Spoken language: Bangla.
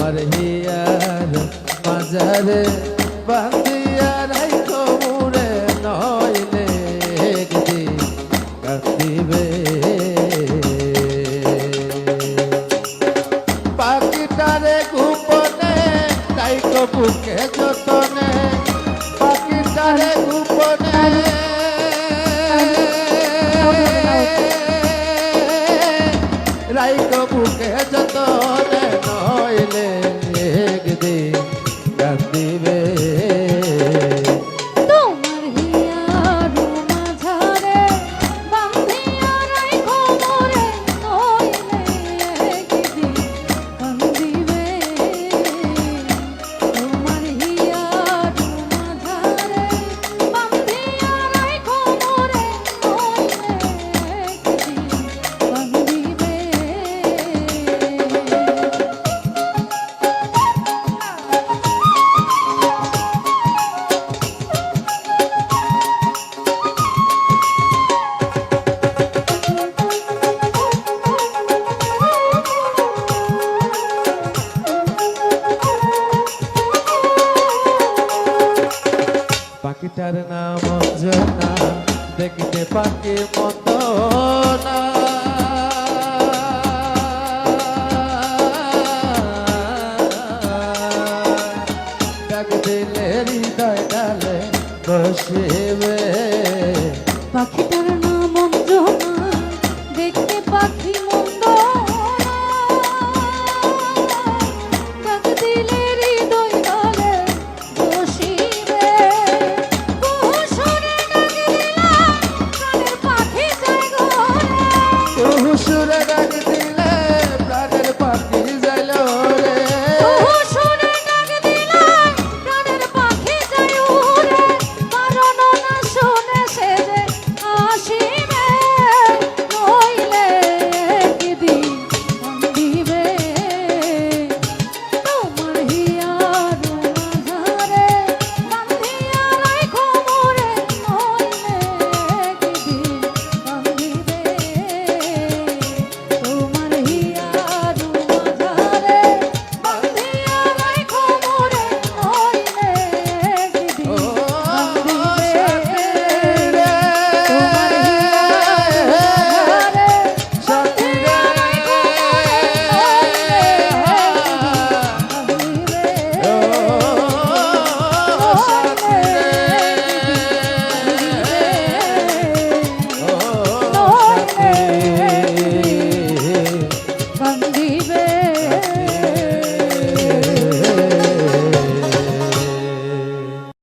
তোমার হিয়ার মাজারে বান্ধিয়া রাইখো মুরে নইলে একদিন কাঁদিবে। পাখিটারে গোপনে রাইখো বুকে যতনে তার নাম অঞ্জনা দেখতে পাকে মত না। দিলে হৃদয় শ্বশুরের